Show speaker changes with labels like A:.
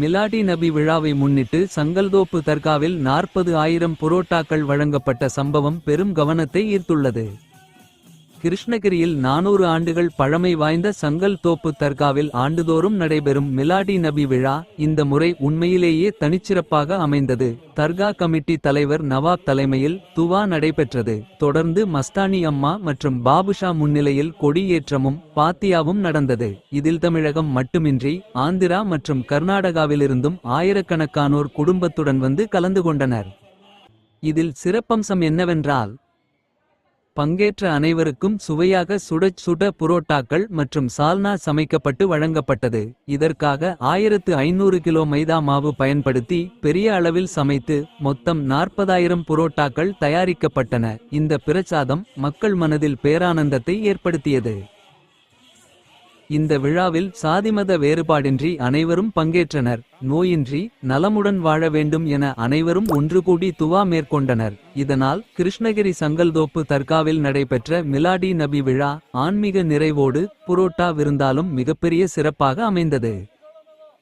A: மிலாடி நபி விழாவை முன்னிட்டு சங்கல்தோப்பு தர்காவில் நாற்பது ஆயிரம் புரோட்டாக்கள் வழங்கப்பட்ட சம்பவம் பெரும் கவனத்தை ஈர்த்துள்ளது. கிருஷ்ணகிரியில் நானூறு ஆண்டுகள் பழமை வாய்ந்த சங்கல் தோப்பு தர்காவில் ஆண்டுதோறும் நடைபெறும் மிலாடி நபி விழா இந்த முறை உண்மையிலேயே தனிச்சிறப்பாக அமைந்தது. தர்கா கமிட்டி தலைவர் நவாப் தலைமையில் துவா நடைபெற்றது. தொடர்ந்து மஸ்தானி அம்மா மற்றும் பாபுஷா முன்னிலையில் கொடியேற்றமும் பாத்தியாவும் நடந்தது. இதில் தமிழகம் மட்டுமின்றி ஆந்திரா மற்றும் கர்நாடகாவிலிருந்தும் ஆயிரக்கணக்கானோர் குடும்பத்துடன் வந்து கலந்து கொண்டனர். இதில் சிறப்பம்சம் என்னவென்றால் பங்கேற்ற அனைவருக்கும் சுவையாக சுடச் சுட புரோட்டாக்கள் மற்றும் சால்னா சமைக்கப்பட்டு வழங்கப்பட்டது. இதற்காக ஆயிரத்து ஐநூறு கிலோ மைதா மாவு பயன்படுத்தி பெரிய அளவில் சமைத்து மொத்தம் நாற்பதாயிரம் புரோட்டாக்கள் தயாரிக்கப்பட்டன. இந்த பிரச்சாதம் மக்கள் மனதில் பேரானந்தத்தை ஏற்படுத்தியது. இந்த விழாவில் சாதிமத வேறுபாடின்றி அனைவரும் பங்கேற்றனர். நோயின்றி நலமுடன் வாழ வேண்டும் என அனைவரும் ஒன்று கூடி துவா மேற்கொண்டனர். இதனால் கிருஷ்ணகிரி சங்கல்தோப்பு தர்காவில் நடைபெற்ற மிலாடி நபி விழா ஆன்மீக நிறைவோடு புரோட்டா விருந்தாலும் மிகப்பெரிய சிறப்பாக அமைந்தது.